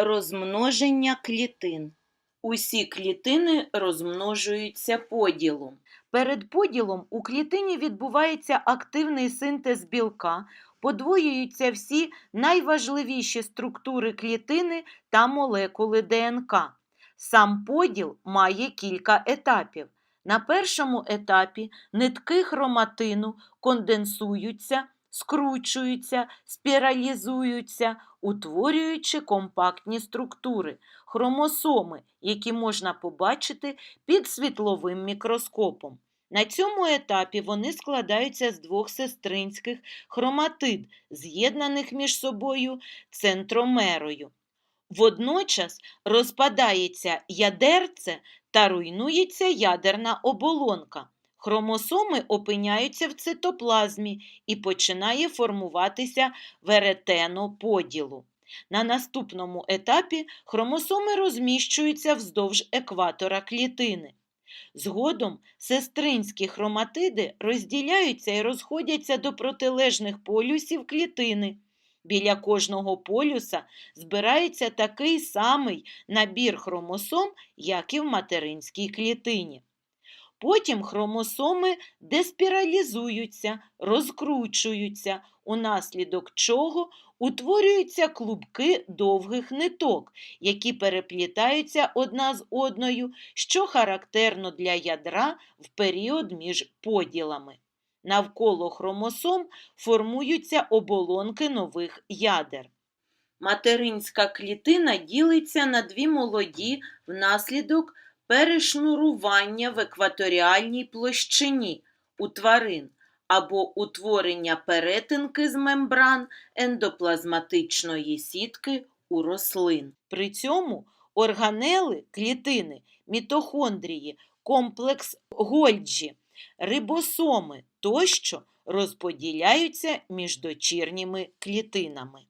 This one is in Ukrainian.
Розмноження клітин. Усі клітини розмножуються поділом. Перед поділом у клітині відбувається активний синтез білка, подвоюються всі найважливіші структури клітини та молекули ДНК. Сам поділ має кілька етапів. На першому етапі нитки хроматину конденсуються, скручуються, спіралізуються, утворюючи компактні структури хромосоми, які можна побачити під світловим мікроскопом. На цьому етапі вони складаються з двох сестринських хроматид, з'єднаних між собою центромерою. Водночас розпадається ядерце та руйнується ядерна оболонка. Хромосоми опиняються в цитоплазмі і починає формуватися веретено поділу. На наступному етапі хромосоми розміщуються вздовж екватора клітини. Згодом сестринські хроматиди розділяються і розходяться до протилежних полюсів клітини. Біля кожного полюса збирається такий самий набір хромосом, як і в материнській клітині. Потім хромосоми деспіралізуються, розкручуються, унаслідок чого утворюються клубки довгих ниток, які переплітаються одна з одною, що характерно для ядра в період між поділами. Навколо хромосом формуються оболонки нових ядер. Материнська клітина ділиться на дві молоді внаслідок перешнурування в екваторіальній площині у тварин або утворення перетинки з мембран ендоплазматичної сітки у рослин. При цьому органели клітини, мітохондрії, комплекс Гольджі, рибосоми тощо розподіляються між дочірніми клітинами.